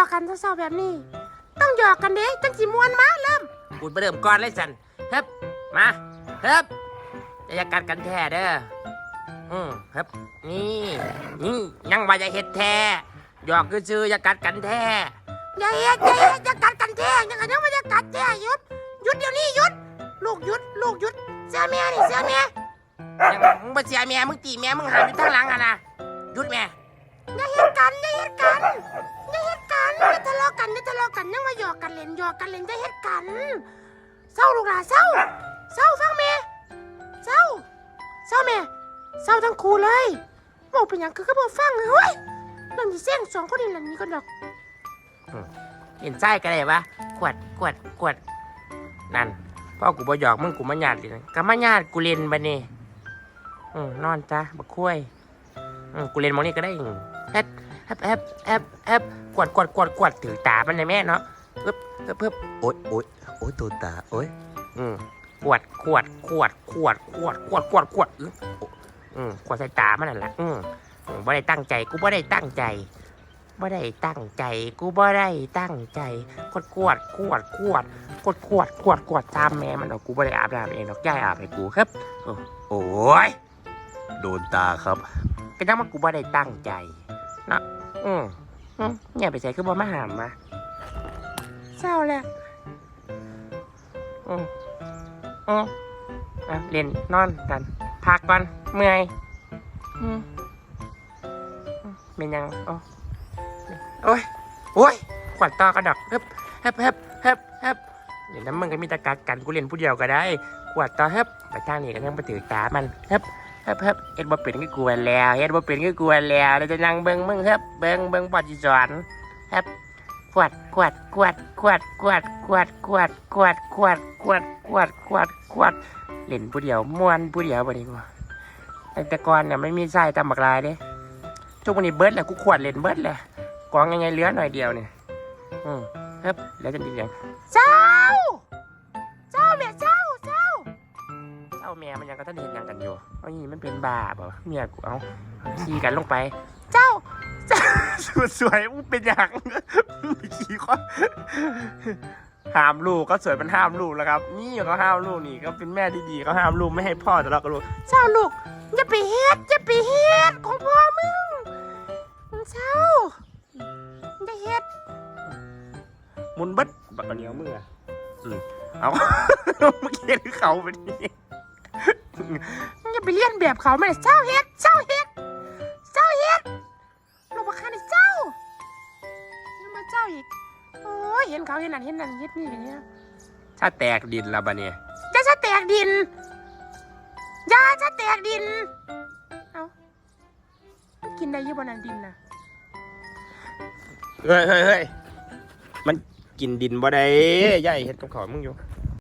อกกันเศร้าๆแบบนี้ ต้องหยอกกันเด้จังสิมวนมาเริ่มกูไปเริ่มก่อนเลยสันเฮ้บมาเฮ้บอย่ากัดกันแท้เด้ออืมเฮ้บนี่นี่ยังว่าจะเฮ็ดแท้หยอกคือซื้อๆอย่ากัดกันแท้อย่าเฮ็ดอย่าเฮ็ดอย่ากัดกันแท้ยังไงยังไม่ได้กัดแท้หยุดหยุดเดี๋ยวนี้หยุด ลูกหยุดลูกหยุดเสียแม่นี่เสียแม่ยังมึงบ่เสียแม่มึงตีแม่มึงหามอยู่ทางหลังอะนะหยุดแม่อย่าเฮ็ดกันอย่าเฮ็ดกัน อย่าเนอย่าทะเลาะกันอย่ทะเลาะกันยังมาหยอกกันเล่นหยอกกันเล่นอย่าเฮ็ดกันเศร้าลูกหลานเศร้าเศร้าฟังแม่เศร้าเศร้าแม่เศร้าทั้งคู่เลยบอกเป็นหยังคือก็บอกฟังเฮ้ยเรื่องที่เสี่ยงสองคนนี้หลังนี้ก็ดอกเห็นไส้กันเลยวะขวดขวดขวดนั่นพ่อกูบ่หยอกมึงกูมาหยาดเลยก็มาหยาดกูเล่นบัดนี้อืมนอนจ้ะบักคุ้ยอืมกูเล่นมองนี้ก็ได้แฮบ แฮบแฮบแฮบแฮบกวดกวดกวดกวดถือตามันเลยแม่เนาะเพิ่บเพิ่บเพิ่บโอ๊ยโอ๊ยโอ๊ยตัวตาโอ๊ยอืมขวดขวดขวดขวดขวดขวดขวดขวดอื้ออืมขวดใส่ตามันนั่นแหละอืมอืมบ่ได้ตั้งใจกูบ่ได้ตั้งใจบ่ได้ตั้งใจกูบ่ได้ตั้งใจขวดขวดขวดขวดขวดขวดขวดขวดตามแม่มันเอากูบ่ได้อาบน้ำเองดอกย่ายอาบให้กูครับ โอ้โอ้ยโดนตาครับก็ยังว่ากูบ่ได้ตั้งใจเนาะอืมอืมเนี่ยไปใส่คือบ่มาหามมาเศร้าแล้วอืมอืมอะเรียนนอนกันพักก่อนเมื่อยอืมเป็นยังโอ้โอ้ยโอ้ยขวัญต่อกระดอกเฮ็บเฮ็บเฮ็บเฮ็บเฮ็บเดี๋ยวน้ำมึงก็มีตะกัดกันกูเรียนผู้เดียวก็ได้ ขวดต่อเฮ็บไปทางนี้ก็ยังไปถือตามันเฮ็บ เฮ็บเฮ็บเอ็ดบ่เป็นก็กลัวแล้วเอ็ดบ่เป็นก็กลัวแล้วเดี๋ยวจะนั่งเบิ่งมึงเฮ็บเบิ่งเบิ่งปอดสิสอนเฮ็บขวดขวดขวดขวดขวดขวดขวดขวดขวดขวดขวดขวดขวดเล่นผู้เดียวม่วนผู้เดียวบ่ดีกว่าแต่ก่อนเนี่ยไม่มีไส้ตำบักลายเด้ทุกวันนี้เบิดแล้วกูขวดเล่นเบิดแล้วกองยังไงเหลือหน่อยเดียวเนี่ยอืมครับแล้วจะดีอย่างเศร้าเศร้าแม่เศร้าเศร้า เจ้าแม่มันยังก็ท่านเห็นยังกันอยู่ เอานี่มันเป็นบาเปล่าเมียกูเอาขี่กันลงไป เจ้าสวยๆมึงเป็นอย่างขี่ข้อห้ามลูกก็สวยเป็นห้ามลูกแล้วครับ นี่เขาห้ามลูกนี่ก็เป็นแม่ที่ดีเขาห้ามลูกไม่ให้พ่อทะเลาะกับลูกเศร้าลูกอย่าไปเฮ็ดอย่าไปเฮ็ดของพ่อมึงเศร้าอย่าเฮ็ดมุนเบิดบักกะเหนียวมืออืมเอาเมื่อกี้คือเขาเป็นนี่ อย่าไปเลียนแบบเขาแม่เศร้าเฮ็ดเศร้าเฮ็ดเศร้าเฮ็ดลูกบักคันนี่เจ้ายังมาเจ้าอีกโอ้ยเห็นเขาเห็นนั่นเห็นนั่นเฮ็ดนี่อย่างเงี้ยถ้าแตกดินและบะเนี่ยอย่าจะแตกดินอย่าจะแตกดินเอามันกินได้อยี่บนนั้นดินนะเฮ้ยเฮ้ยเฮ้ยมันกินดินบ่ได้ย่ายเห็ดกับเขาวมึงอยู่